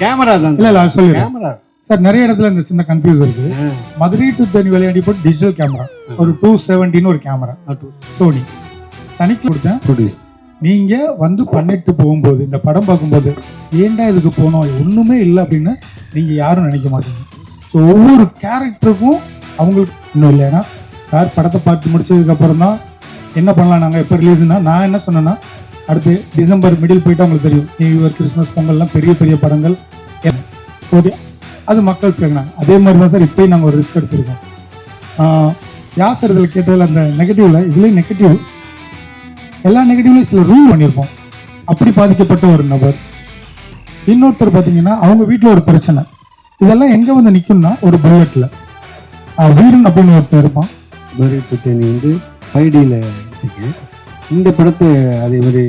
Camera தான். இல்ல இல்ல சொல்லிடுறேன் கேமரா சார் நிறைய இடத்துல இந்த சின்ன கன்ஃபியூஸ் இருக்கு. மதுரை டு தென் விளையாடி போட்டு டிஜிட்டல் கேமரா ஒரு டூ செவன்டின்னு ஒரு கேமரா சோனி சனிக்கு கொடுத்தேன். ப்ரொடியூஸ் நீங்க வந்து பண்ணிட்டு போகும்போது இந்த படம் பார்க்கும்போது ஏன்டா இதுக்கு போனோம்? ஒண்ணுமே இல்லை அப்படின்னு நீங்க யாரும் நினைக்க மாட்டீங்க. ஸோ ஒவ்வொரு கேரக்டருக்கும் அவங்களுக்கு இன்னும் இல்லைன்னா சார் படத்தை பார்த்து முடிச்சதுக்கு அப்புறம் தான் என்ன பண்ணலாம் நாங்கள் எப்போ ரிலீஸ்னா நான் என்ன சொன்னேன்னா அடுத்து டிசம்பர் மிடில் போயிட்டு அவங்களுக்கு தெரியும். நியூ இயர் கிறிஸ்மஸ் பொங்கல்லாம் பெரிய பெரிய படங்கள். எ- அது மக்கள் கேட்குறாங்க அதே மாதிரி தான் சார் இப்போயும் நாங்கள் ஒரு ரிஸ்க் எடுத்திருக்கோம். யாசர் இதில் கேட்டதில் அந்த நெகட்டிவ்ல இதுலேயும் நெகட்டிவ் எல்லா நெகட்டிவ்லையும் சில ரூல் பண்ணியிருப்போம். அப்படி பாதிக்கப்பட்ட ஒரு நபர். இன்னொருத்தர் பார்த்தீங்கன்னா அவங்க வீட்டில் ஒரு பிரச்சனை. இதெல்லாம் எங்கே வந்து நிற்கும்னா ஒரு புல்லட்டில் வீரன் அப்படின்னு ஒருத்தர் இருப்பான். மதுரை டு வந்து ஃபைவ் எடுத்துக்கேன் இந்த படத்தை அதே மாதிரி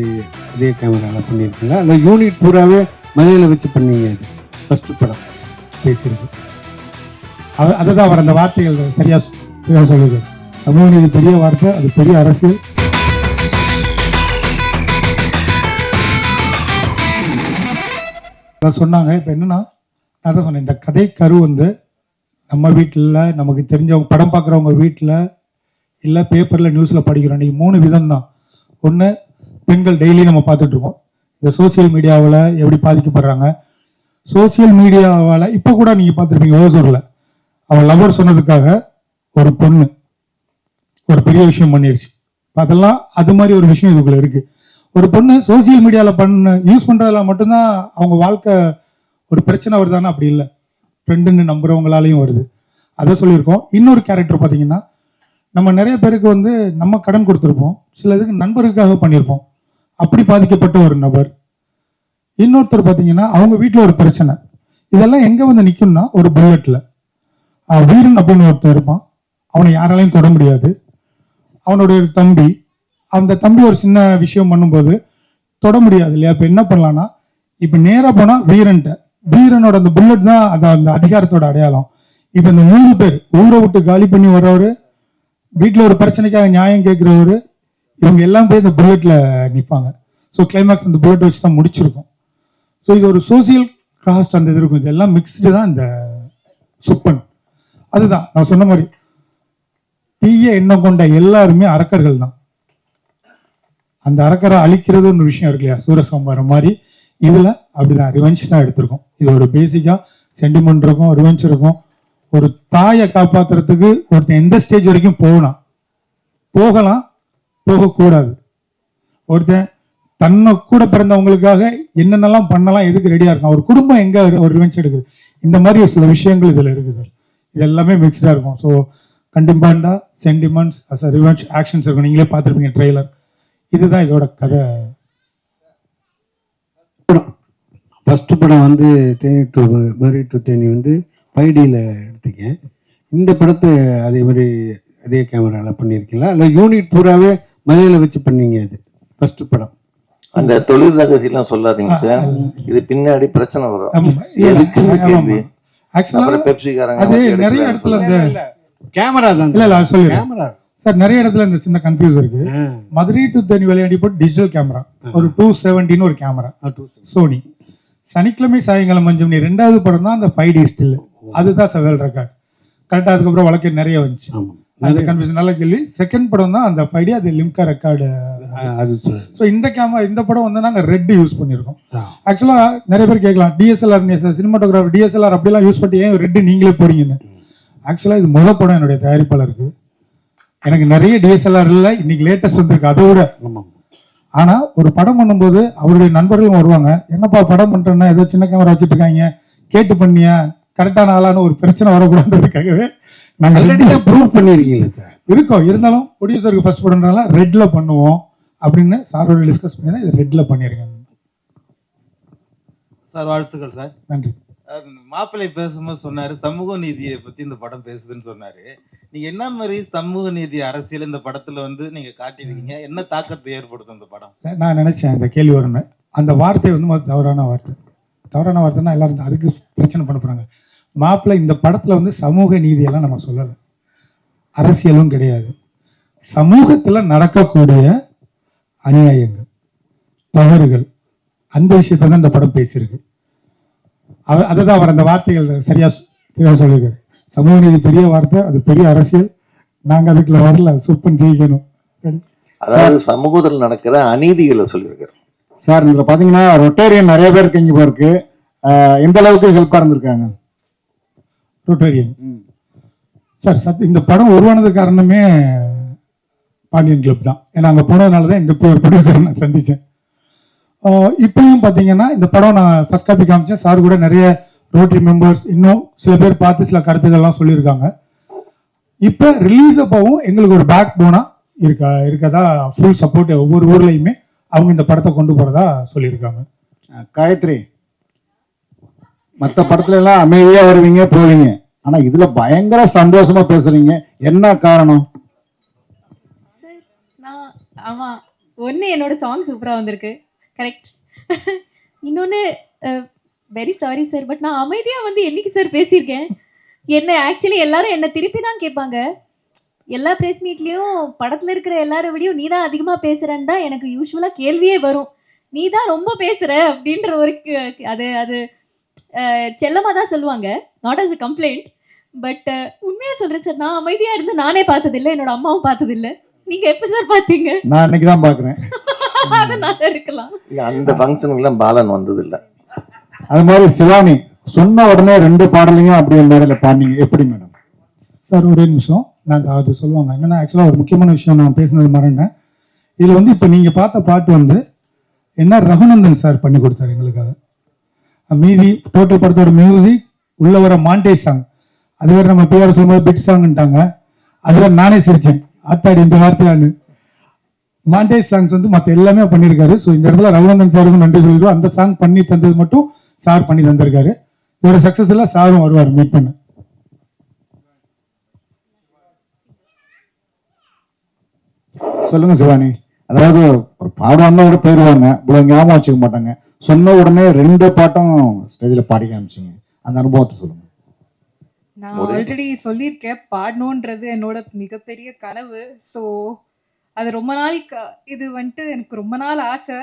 அதே கேமராவில் பண்ணியிருக்கீங்களா? இல்லை யூனிட் பூராவே மதுரையில் வச்சு பண்ணீங்க அது ஃபஸ்ட்டு படம் பேசியிருக்கு அது அதுதான் அவர் அந்த வார்த்தைகள் சரியா சரியா சொல்லுது சமூக நீதி பெரிய வார்த்தை அது பெரிய அரசியல். சொன்னாங்க. இப்போ என்னன்னா நான் தான் சொன்னேன் இந்த கதை கரு வந்து நம்ம வீட்டில் நமக்கு தெரிஞ்சவங்க படம் பார்க்குறவங்க வீட்டில் இல்லை பேப்பரில் நியூஸில் படிக்கிறோம். இன்றைக்கி மூணு விதம் தான் ஒன்று பெண்கள் டெய்லி நம்ம பார்த்துட்ருக்கோம் இந்த சோஷியல் மீடியாவில் எப்படி பாதிக்கப்படுறாங்க? சோஷியல் மீடியாவால் இப்போ கூட நீங்கள் பார்த்துருப்பீங்க ஓசூரில். அவன் லவர் சொன்னதுக்காக ஒரு பொண்ணு ஒரு பெரிய விஷயம் பண்ணிருச்சு. அதெல்லாம் அது மாதிரி ஒரு விஷயம் இதுக்குள்ள இருக்கு. ஒரு பொண்ணு சோஷியல் மீடியாவில் பண்ண யூஸ் பண்ணுறதுல மட்டும்தான் அவங்க வாழ்க்கை ஒரு பிரச்சனை வருதானா அப்படி இல்லை. ஃப்ரெண்டுன்னு நம்புறவங்களாலையும் வருது. அதை சொல்லியிருக்கோம். இன்னொரு கேரக்டர் பார்த்தீங்கன்னா நம்ம நிறைய பேருக்கு வந்து நம்ம கடன் கொடுத்துருப்போம். சில இதுக்கு நண்பருக்காக பண்ணியிருப்போம். அப்படி பாதிக்கப்பட்ட ஒரு நபர். இன்னொருத்தர் பார்த்தீங்கன்னா அவங்க வீட்டில் ஒரு பிரச்சனை. இதெல்லாம் எங்கே வந்து நிற்கும்னா ஒரு புல்லட்டில் வீரன் அப்படின்னு ஒருத்தர் இருப்பான். அவனை யாராலையும் தொட முடியாது. அவனுடைய ஒரு தம்பி. அந்த தம்பி ஒரு சின்ன விஷயம் பண்ணும்போது தொட முடியாது இல்லையா? இப்போ என்ன பண்ணலான்னா இப்போ நேராக போனால் வீரன்ட்ட. வீரனோட அந்த புல்லட் தான் அது அந்த அதிகாரத்தோட அடையாளம். இப்போ இந்த மூணு பேர் ஊரை விட்டு காலி பண்ணி வர்றவர் வீட்டில் ஒரு பிரச்சனைக்காக நியாயம் கேட்குறவரு இவங்க எல்லாம் போய் இந்த புல்லட்டில் நிற்பாங்க ஸோ கிளைமேக்ஸ் அந்த புல்லட் வச்சு தான் முடிச்சிருக்கும். ஸோ இது ஒரு சோசியல் காஸ்ட் அந்த இது இருக்கும். இதெல்லாம் மிக்ஸ்டு தான் இந்த சுப்பன். அதுதான் நான் சொன்ன மாதிரி. தீய எண்ணம் கொண்ட எல்லாருமே அரக்கர்கள் தான். அந்த அரக்கரை அழிக்கிறது ஒரு விஷயம் இருக்கு இல்லையா? சூரசம்பாரம் மாதிரி. இதில் அப்படிதான் ரிவெஞ்ச் தான் எடுத்திருக்கோம். இது ஒரு பேசிக்காக சென்டிமெண்ட் இருக்கும் ரிவெஞ்ச் இருக்கும். ஒரு தாயை காப்பாத்துறதுக்கு ஒருத்தன் எந்த ஸ்டேஜ் வரைக்கும் போகலாம்? போகலாம் போகக்கூடாது. ஒருத்தன் தன்னை கூட பிறந்தவங்களுக்காக என்னென்னலாம் பண்ணலாம் எதுக்கு ரெடியா இருக்கும் ஒரு குடும்பம் எங்க ஒரு ரிவென்ச் எடுக்குது? இந்த மாதிரி ஒரு சில விஷயங்கள் இதுல இருக்கு சார் இது எல்லாமே மிக்ஸ்டா இருக்கும். So கண்டிப்பாண்டா sentiments as a revenge actions இருக்கும். நீங்களே பார்த்துருப்பீங்க ட்ரெய்லர் இதுதான் இதோட கதை. படம். ஃபர்ஸ்ட் படம் வந்து தேனி டு மதுரை டு தேனி வந்து ஃபைவ் எடுத்துக்கேன் இந்த படத்தை அதே மாதிரி அதே கேமராவில் பண்ணியிருக்கீங்களா? இல்லை யூனிட் பூராவே மதுரையில் வச்சு பண்ணீங்க அது ஃபர்ஸ்ட் படம். அந்த தொழில் ரகசியெல்லாம் சொல்லாதீங்க சார். இது பின்னாடி பிரச்சனை வரும். கேள்வி? அது நிறைய இடத்துல இந்த கேமரா தான். இல்ல இல்ல சொல்லிடுறேன். கேமரா. சார் நிறைய இடத்துல இந்த சின்ன கன்ஃபியூஸ் இருக்கு. மதுரை டு தென் விளையாடி போட்டு டிஜிட்டல் கேமரா ஒரு டூ செவன்டின்னு ஒரு கேமரா சோனி சனிக்கிழமை சாயங்காலம் அஞ்சு மணி ரெண்டாவது படம் தான் அந்த ஃபைவ் டி ஸ்டில் அதுதான் செவல் ரெக்கார்ட். கரெக்டாக அதுக்கப்புறம் வழக்கு நிறைய வந்துச்சு. அந்த கன்ஃபியூஷன் நல்ல கேள்வி. செகண்ட் படம் தான் அந்த ஃபைவ் டி அது லிம்கா ரெக்கார்டு. அது ஸோ இந்த கேமரா இந்த படம் வந்து நாங்கள் ரெட் யூஸ் பண்ணியிருக்கோம். ஆக்சுவலாக நிறைய பேர் கேட்கலாம். டிஎஸ்எல்ஆர் சினிமாட்டோகிராஃபர் டிஎஸ்எல்ஆர் அப்படிலாம் யூஸ் பண்ணி ஏன் ரெட்டு நீங்களே போறீங்கன்னு? ஆக்சுவலாக இது முத படம் என்னுடைய தயாரிப்பாளருக்கு. எனக்கு நிறைய டிஎஸ்எல்ஆர் இல்லை இன்னைக்கு லேட்டஸ்ட் வந்திருக்கு. அதை விட. ஆமாம் ஆனா ஒரு படம் பண்ணும்போது அவருடைய நண்பர்களும் வருவாங்க. என்னப்பா படம் பண்றேன்னா ஏதோ சின்ன கேமரா வச்சுட்டு இருக்காங்க. கேட்டு பண்ணியா? கரெக்டான ஆளான ஒரு பிரச்சனை வரக்கூடாதுக்காகவே நாங்க ஆல்ரெடி தான் ப்ரூவ் பண்ணியிருக்கீங்களா சார் இருக்கோம். இருந்தாலும் ப்ரொடியூசருக்கு ஃபர்ஸ்ட் படம்னால ரெட்ல பண்ணுவோம் அப்படின்னு சாரோட டிஸ்கஸ் பண்ணி தான் இது ரெட்ல பண்ணியிருக்கேன் சார் வாழ்த்துக்கள் சார் நன்றி. மாப்பிள்ளை பேசும்போது சொன்னாரு சமூக நீதியை பத்தி இந்த படம் பேசுதுன்னு சொன்னாரு. நீங்க என்ன மாதிரி சமூக நீதி அரசியல் இந்த படத்துல வந்து நீங்க காட்டியிருக்கீங்க? என்ன தாக்கத்தை ஏற்படுத்தும் இந்த படம்? நான் நினைச்சேன் இந்த கேள்வி வரும்னு. அந்த வார்த்தை வந்து தவறான வார்த்தை. தவறான வார்த்தைன்னா எல்லாரும் அதுக்கு பிரச்சனை பண்ண போறாங்க. மாப்பிள்ளை இந்த படத்துல வந்து சமூக நீதியெல்லாம் நம்ம சொல்லலை. அரசியலும் கிடையாது. சமூகத்துல நடக்கக்கூடிய அநியாயங்கள் தவறுகள் அந்த விஷயத்தை தான் இந்த படம் பேசியிருக்கு. அதை தான் அவர் அந்த வார்த்தைகள் சரியா தெளிவா சொல்லியிருக்காரு. சமூக நீதி பெரிய வார்த்தை அது பெரிய அரசியல். நாங்க அதுக்குள்ள வரல சூப்பன் ஜெயிக்கணும். அதாவது சமூகத்தில் நடக்கிற அநீதிகளை சொல்லியிருக்காரு. சார் இதுல பாத்தீங்கன்னா ரொட்டேரியன் நிறைய பேருக்கு இங்க ஆஹ் எந்த அளவுக்கு ஹெல்ப்பா இருந்திருக்காங்க? ரொட்டேரியன் சார் சத் இந்த படம் உருவானது காரணமே பாண்டியன் கிளப் தான். ஏன்னா அங்கே போனதுனால தான் இந்த ப்ரொடியூசர் நான் சந்தித்தேன் இப்பயும் பார்த்தீங்கன்னா இந்த படம் நான் ஃபர்ஸ்ட் காப்பி காமிச்சேன். சார் கூட நிறைய ரோட்டரி மெம்பர்ஸ் இன்னும் சில பேர் பார்த்து சில கருத்துக்கள்லாம் சொல்லியிருக்காங்க. இப்போ ரிலீஸ் அப்பவும் எங்களுக்கு ஒரு பேக் போனா இருக்கா இருக்கதா ஃபுல் சப்போர்ட் ஒவ்வொரு ஊர்லேயுமே அவங்க இந்த படத்தை கொண்டு போகிறதா சொல்லியிருக்காங்க. காயத்ரி மற்ற படத்துல எல்லாம் அமைதியா வருவீங்க போவீங்க. ஆனா இதுல பயங்கர சந்தோஷமா பேசுறீங்க. என்ன காரணம்? சார் நான் ஆமாம் ஒன்று என்னோட சாங் சூப்பராக வந்திருக்கு. கரெக்ட் இன்னொன்று வெரி சாரி சார் பட் நான் அமைதியாக வந்து என்னைக்கு சார் பேசியிருக்கேன்? என்ன ஆக்சுவலி எல்லாரும் என்னை திருப்பி தான் கேட்பாங்க. எல்லா ப்ரெஸ் மீட்லேயும் படத்தில் இருக்கிற எல்லாரை விடையும் நீ தான் அதிகமாக பேசுகிறேன்னு தான் எனக்கு யூஸ்வலாக கேள்வியே வரும். நீ தான் ரொம்ப பேசுகிற அப்படின்ற ஒரு அது அது செல்லமாக தான் சொல்லுவாங்க. Not as a complaint but உண்மையாக சொல்கிறேன் சார் நான் அமைதியாக இருந்து நானே பார்த்ததில்லை என்னோட அம்மாவும் பார்த்ததில்லை. நீங்கள் எப்போ சார் பார்த்தீங்க? நான் இன்னைக்கு தான் பாக்குறேன் அதனால இருக்கலாம். அந்த ஃபங்க்ஷனுக்குலாம் பாலன் வந்தது இல்ல அது மாதிரி சிவானி சொன்ன உடனே ரெண்டு பாடலையும் அப்படியே மேடையில பாடினீங்க. எப்படி மேடம் சார் ஒரே நிமிஷம். நாங்கள் அது சொல்லுவாங்க. என்னன்னா ஆக்சுவலாக ஒரு முக்கியமான விஷயம் நான் பேசினது மறந்தேன். இதில் வந்து இப்போ நீங்கள் பார்த்த பாட்டு வந்து என்ன ரகுநந்தன் சார் பண்ணி கொடுத்தாரு எங்களுக்காக? மீதி டோட்டல் படத்தோட மியூசிக் உள்ள வர மாண்டேஜ் சாங் அது வேற நம்ம பிஆர் சொல்லும்போது பிட் சாங்ன்ட்டாங்க அது வேற நானே சிரிச்சேன். ஆத்தாடி இந்த வார்த்தையான்னு. மாண்டேஜ் சாங்ஸ் வந்து மற்ற எல்லாமே பண்ணியிருக்காரு ஸோ இந்த இடத்துல ரகுநந்தன் சாருக்கும் நன்றி சொல்லிடுவோம் அந்த சாங் பண்ணி தந்தது மட்டும் சார் பண்ணி தந்திருக்காரு. இதோட சக்ஸஸ் எல்லாம் சாரும் வருவார் மீட் பண்ண. சொல்லுங்க சிவானி. அதாவது ஒரு பாடம் கூட போயிடுவாங்க இவ்வளவு ஞாபகம் வச்சுக்க மாட்டாங்க. சொன்ன உடனே ரெண்டு பாட்டும் ஸ்டேஜ்ல பாடி காமிச்சிங்க அந்த அனுபவத்தை சொல்லுங்க. நான் ஆல்ரெடி சொல்லியிருக்கேன். பாடணுன்றது என்னோட மிகப்பெரிய கனவு. ஸோ அது ரொம்ப நாள் க- இது வந்துட்டு எனக்கு ரொம்ப நாள் ஆசை.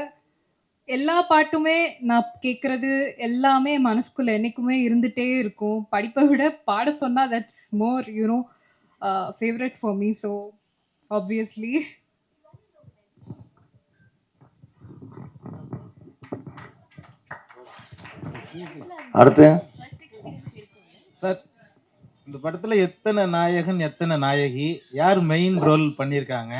எல்லா பாட்டுமே நான் கேட்குறது எல்லாமே மனசுக்குள்ள என்னைக்குமே இருந்துட்டே இருக்கும். படிப்பை விட பாட சொன்னால் that's more you know favourite for me so obviously அடுத்து? சார் இந்த படத்துல எத்தனை நாயகன் எத்தனை நாயகி? யார் மெயின் ரோல் பண்ணியிருக்காங்க?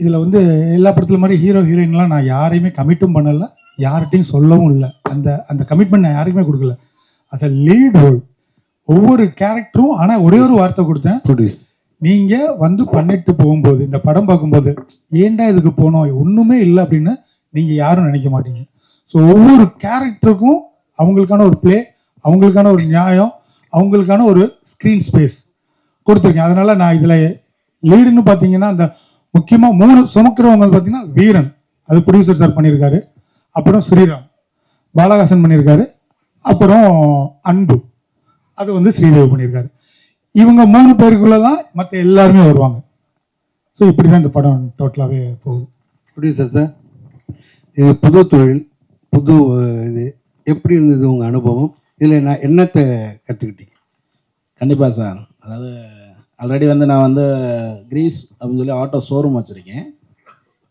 இதுல வந்து எல்லா படத்துல மாதிரி ஹீரோ ஹீரோயின்லாம் நான் யாரையுமே கமிட்டும் பண்ணல. யார்கிட்டையும் சொல்லவும் இல்லை. அந்த அந்த கமிட்மெண்ட் நான் யாருக்குமே கொடுக்கல. அஸ் அ லீட் ரோல் ஒவ்வொரு கேரக்டரும் ஆனா ஒரே ஒரு வார்த்தை கொடுத்தேன். ப்ரொடியூஸ் நீங்க வந்து பண்ணிட்டு போகும்போது இந்த படம் பார்க்கும்போது ஏன்டா இதுக்கு போனோம்? ஒண்ணுமே இல்லை அப்படின்னு நீங்க யாரும் நினைக்க மாட்டீங்க. ஸோ ஒவ்வொரு கேரக்டருக்கும் அவங்களுக்கான ஒரு ப்ளே அவங்களுக்கான ஒரு நியாயம் அவங்களுக்கான ஒரு ஸ்க்ரீன் ஸ்பேஸ் கொடுத்துருக்கேன். அதனால நான் இதில் லீடுன்னு பார்த்தீங்கன்னா அந்த முக்கியமாக மூணு சுமக்கிறவங்க பார்த்தீங்கன்னா வீரன். அது ப்ரொடியூசர் சார் பண்ணியிருக்காரு. அப்புறம் ஸ்ரீராம். பாலகாசன் பண்ணியிருக்காரு. அப்புறம் அன்பு. அது வந்து ஸ்ரீதேவி பண்ணியிருக்காரு. இவங்க மூணு பேருக்குள்ளே தான் மற்ற எல்லாருமே வருவாங்க. ஸோ இப்படி தான் இந்த படம் டோட்டலாகவே போகுது. ப்ரொடியூசர் சார் இது புது தொழில். புது இது. எப்படி இருந்தது உங்கள் அனுபவம்? இதில் நான் என்னத்தை கற்றுக்கிட்டீங்க கண்டிப்பாக சார். அதாவது ஆல்ரெடி வந்து நான் வந்து கிரீஸ் அப்படின்னு சொல்லி ஆட்டோ ஷோரூம் வச்சுருக்கேன்.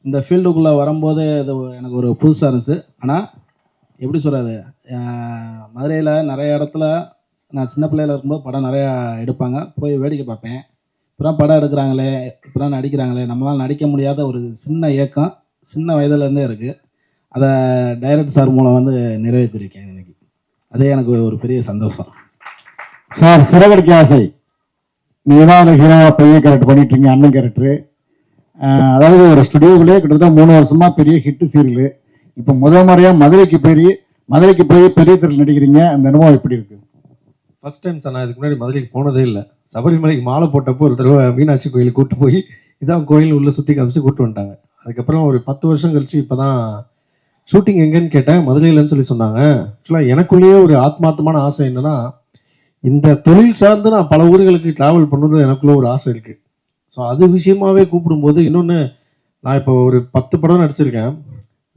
இந்த ஃபீல்டுக்குள்ளே வரும்போது இது எனக்கு ஒரு புதுசாக இருந்துச்சு. ஆனால் எப்படி சொல்கிறது மதுரையில் நிறைய இடத்துல நான் சின்ன பிள்ளையில் இருக்கும்போது படம் நிறையா எடுப்பாங்க. போய் வேடிக்கை பார்ப்பேன். இப்போலாம் படம் எடுக்கிறாங்களே இப்போலாம் நடிக்கிறாங்களே. நம்மளால் நடிக்க முடியாத ஒரு சின்ன ஏக்கம் சின்ன வயதுலேருந்தே இருக்குது அதை டைரக்டர் சார் மூலம் வந்து நிறைவேற்றிருக்கேன் இன்னைக்கு. அதே எனக்கு ஒரு பெரிய சந்தோஷம். சார் சிறகடிக்க ஆசை. நீங்கள் தான் ஒரு ஹீரோவாக பெரிய கேரக்டர் பண்ணிட்டுருங்க இருக்கீங்க அண்ணன் கேரக்டரு அதாவது ஒரு ஸ்டுடியோக்குள்ளே கிட்டத்தட்ட மூணு வருஷமா பெரிய ஹிட்டு சீரியல் இப்போ முதல் முறையாக மதுரைக்கு போய் மதுரைக்கு போய் பெரிய திரையில் நடிக்கிறீங்க. அந்த அனுபவம் எப்படி இருக்கு? ஃபர்ஸ்ட் டைம் சார் நான் இதுக்கு முன்னாடி மதுரைக்கு போனதே இல்லை. சபரிமலைக்கு மாலை போட்டப்போ ஒரு தடவை மீனாட்சி கோயிலுக்கு கூட்டு போய் இதான் கோயில் உள்ளே சுற்றி காமிச்சு கூட்டு வந்துட்டாங்க. அதுக்கப்புறம் ஒரு பத்து வருஷம் கழிச்சு இப்போ தான் ஷூட்டிங் எங்கன்னு கேட்டேன். மதுரையிலன்னு சொல்லி சொன்னாங்க. ஆக்சுவலாக எனக்குள்ளேயே ஒரு ஆத்மார்த்தமான ஆசை என்னென்னா இந்த தொழில் சார்ந்து நான் பல ஊர்களுக்கு ட்ராவல் பண்ணுறது எனக்குள்ளே ஒரு ஆசை இருக்குது ஸோ அது விஷயமாவே கூப்பிடும்போது இன்னொன்று நான் இப்போ ஒரு பத்து படம் நடிச்சிருக்கேன்.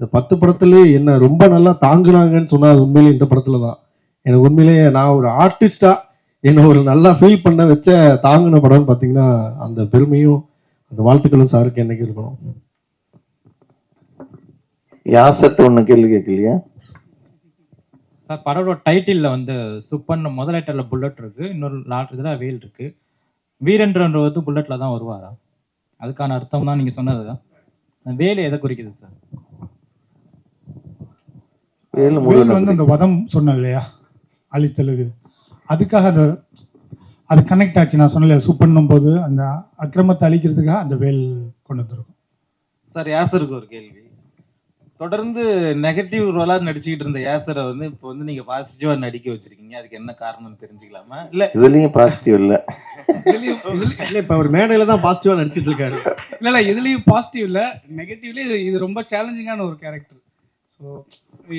இந்த பத்து படத்துலேயே என்ன ரொம்ப நல்லா தாங்குனாங்கன்னு சொன்னால் அது இந்த படத்தில் தான். எனக்கு உண்மையிலேயே நான் ஒரு ஆர்டிஸ்டாக என்னை ஒரு நல்லா ஃபீல் பண்ண வச்ச தாங்கின படம்னு பார்த்தீங்கன்னா அந்த பெருமையும் அந்த வாழ்த்துக்களும் சாருக்கு என்னைக்கு இருக்கணும். யாசர்ட்ட ஒண்ணு கேள்வி கேட்கலையா? சார் படத்தோட டைட்டிலில் வந்து சுப்பன் முதல் லைட்டரில் புல்லட் இருக்கு இன்னொரு லாட் இதில் வேல் இருக்கு. வீரன்றன்ற வந்து புல்லட்டில் தான் வருவாரா? அதுக்கான அர்த்தம் தான் நீங்கள் சொன்னது. தான் வேல் எதை குறிக்குது சார் வேலு வந்து அந்த வதம் சொன்னேன் இல்லையா? அழித்தலுது அதுக்காக அந்த அது கனெக்ட் ஆச்சு. நான் சொன்னல சூப்பண்ணும் போது அந்த அக்கிரமத்தை அழிக்கிறதுக்காக அந்த வேல் கொண்டு வந்திருக்கும். சார் யாசருக்கு ஒரு கேள்வி. தொடர்ந்து நெகட்டிவ் ரோலா நடிச்சுக்கிட்டு இருந்த யாசரை வந்து இப்போ வந்து நீங்க பாசிட்டிவா நடிக்க வச்சிருக்கீங்க. அதுக்கு என்ன காரணம்னு தெரிஞ்சுக்கலாமா? இல்ல இதுலயும் பாசிட்டிவ் இல்ல. இல்லை இப்போ அவர் மேடையில தான் பாசிட்டிவாக நடிச்சிட்டு இருக்காரு. இல்ல இல்ல இதுலயும் பாசிட்டிவ் இல்ல. நெகட்டிவ்ல இது இது ரொம்ப சேலஞ்சிங்கான ஒரு கேரக்டர் ஸோ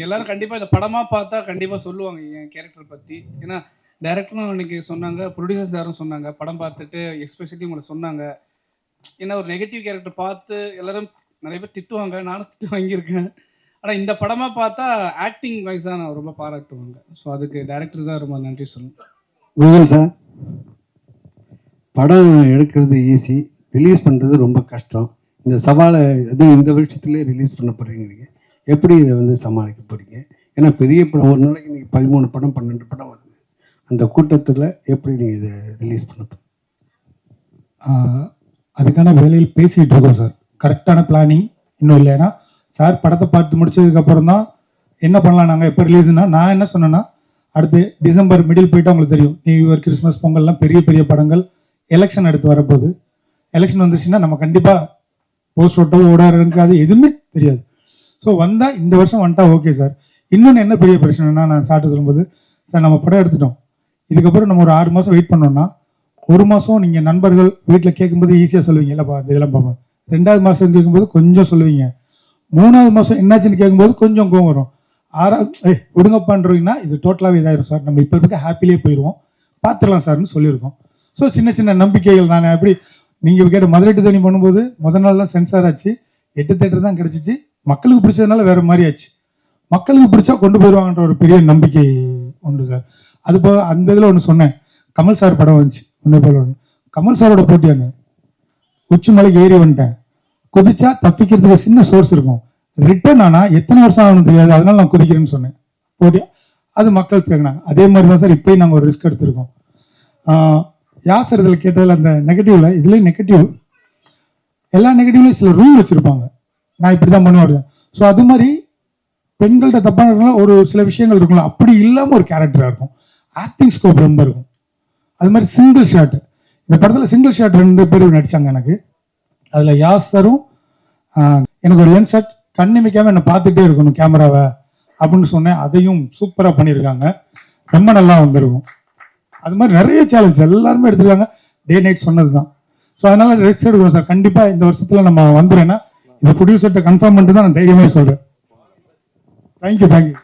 எல்லாரும் கண்டிப்பா இந்த படமா பார்த்தா கண்டிப்பா சொல்லுவாங்க என் கேரக்டர் பத்தி. ஏன்னா டைரக்டரும் இன்னைக்கு சொன்னாங்க ப்ரொடியூசர்ஸ் யாரும் சொன்னாங்க படம் பார்த்துட்டு எஸ்பெஷலி உங்களை சொன்னாங்க. ஏன்னா ஒரு நெகட்டிவ் கேரக்டர் பார்த்து எல்லாரும் நிறைய பேர் திட்டுவாங்க. நானும் திட்டு வாங்கியிருக்கேன். ஆனா இந்த படமா பார்த்தா ஆக்டிங் வைஸ் தான் நான் ரொம்ப பாராட்டுவாங்க. ஸோ அதுக்கு டைரக்டர் தான் ரொம்ப நன்றி சொல்லணும். சார் படம் எடுக்கிறது ஈஸி ரிலீஸ் பண்ணுறது ரொம்ப கஷ்டம். இந்த சவாலை அதுவும் இந்த வருஷத்துலேயே ரிலீஸ் பண்ண போகிறீங்க எப்படி இதை வந்து சமாளிக்க போகிறீங்க ஏன்னா பெரிய படம் ஒரு நாளைக்கு நீங்கள் பதிமூணு படம் பன்னெண்டு படம் வருது. அந்த கூட்டத்தில் எப்படி நீங்கள் இதை ரிலீஸ் பண்ண அதுக்கான வேலையில் பேசிட்டு இருக்கோம் சார். கரெக்டான பிளானிங் இன்னும் இல்லை ஏன்னா சார் படத்தை பார்த்து முடிச்சதுக்கப்புறம் தான் என்ன பண்ணலாம் நாங்கள் எப்போ ரிலீஸ்னா நான் என்ன சொன்னேன்னா அடுத்து டிசம்பர் மிடில் போயிட்டு உங்களுக்கு தெரியும். நியூ இயர் கிறிஸ்மஸ் பொங்கல்லாம் பெரிய பெரிய படங்கள் எலெக்ஷன் அடுத்து வரப்போகுது. எலெக்ஷன் வந்துச்சுன்னா நம்ம கண்டிப்பாக போஸ்ட் ஓட்டோ ஓடாரு இருக்காது எதுவுமே தெரியாது. ஸோ வந்தால் இந்த வருஷம் வந்துட்டா ஓகே சார் இன்னொன்று என்ன பெரிய பிரச்சனைனா நான் சார்ட்டு சொல்லும்போது சார் நம்ம படம் எடுத்துட்டோம். இதுக்கப்புறம் நம்ம ஒரு ஆறு மாதம் வெயிட் பண்ணோம்னா ஒரு மாதம் நீங்கள் நண்பர்கள் வீட்டில் கேட்கும்போது ஈஸியாக சொல்லுவீங்க இல்லைப்பா இதெல்லாம் பார்ப்போம் ரெண்டாவது மாதம் கேட்கும்போது கொஞ்சம் சொல்லுவீங்க. மூணாவது மாதம் என்னாச்சுன்னு கேட்கும்போது கொஞ்சம் கோவம் வரும். ஆறாவது ஏய் ஒடுங்கப்பான்றீங்கன்னா இது டோட்டலாகவே இதாயிரும் சார். நம்ம இப்போ இருக்க ஹாப்பிலே போயிடுவோம் பார்த்துடலாம் சார்னு சொல்லியிருக்கோம். ஸோ சின்ன சின்ன நம்பிக்கைகள் தானே. அப்படி நீங்கள் கேட்ட முதலீட்டு தண்ணி பண்ணும்போது முத நாள் தான் சென்சார் ஆச்சு. எட்டு தேட்டர் தான் கிடச்சிச்சு. மக்களுக்கு பிடிச்சதுனால வேறு மாதிரி ஆச்சு. மக்களுக்கு பிடிச்சா கொண்டு போயிடுவாங்கன்ற ஒரு பெரிய நம்பிக்கை உண்டு சார். அது போக அந்த இதில் ஒன்று சொன்னேன். கமல் சார் படம் வந்துச்சு. ஒன்று போல ஒன்று கமல் சாரோட போட்டியானு உச்சி மலைக்கு ஏறி வந்துட்டேன். குதிச்சா தப்பிக்கிறதுக்கு சின்ன சோர்ஸ் இருக்கும். ரிட்டர்ன் ஆனால் எத்தனை வருஷம் ஆகணும் தெரியாது. அதனால நான் குதிக்கிறேன்னு சொன்னேன். போட்டி அது மக்கள் கேட்குறாங்க அதே மாதிரி தான் சார் இப்போயும் நாங்கள் ஒரு ரிஸ்க் எடுத்திருக்கோம். யாசர் இதில் கேட்டதில் அந்த நெகட்டிவ்ல இதுலேயும் நெகட்டிவ் எல்லா நெகட்டிவ்லையும் சில ரூல் வச்சுருப்பாங்க. நான் இப்படி தான் பண்ணுவேன் ஸோ அது மாதிரி பெண்கள்கிட்ட தப்பான இருக்கலாம் ஒரு சில விஷயங்கள் இருக்கலாம் அப்படி இல்லாமல் ஒரு கேரக்டராக இருக்கும். ஆக்டிங் ஸ்கோப் ரொம்ப இருக்கும். அது மாதிரி சிங்கிள் ஷாட்டு இந்த படத்தில் சிங்கிள் ஷாட் ரெண்டு பேர் நடித்தாங்க எனக்கு. அதில் யாசரும் எனக்கு ஒரு என் ஷாட் கண்ணிமைக்காம என்னை பார்த்துட்டே இருக்கணும் கேமராவை அப்படின்னு சொன்னேன். அதையும் சூப்பராக பண்ணியிருக்காங்க. ரொம்ப நல்லா வந்திருக்கும். அது மாதிரி நிறைய சேலஞ்ச் எல்லாருமே எடுத்துருக்காங்க. டே நைட் சொன்னது தான் ஸோ அதனால் ரெக்ஸ் எடுக்கணும் சார். கண்டிப்பாக இந்த வருஷத்தில் நம்ம வந்துடுறேன்னா இந்த ப்ரொடியூசர்கிட்ட கன்ஃபார்ம் பண்ணிட்டு தான் நான் தைரியமே சொல்கிறேன் தேங்க்யூ தேங்க்யூ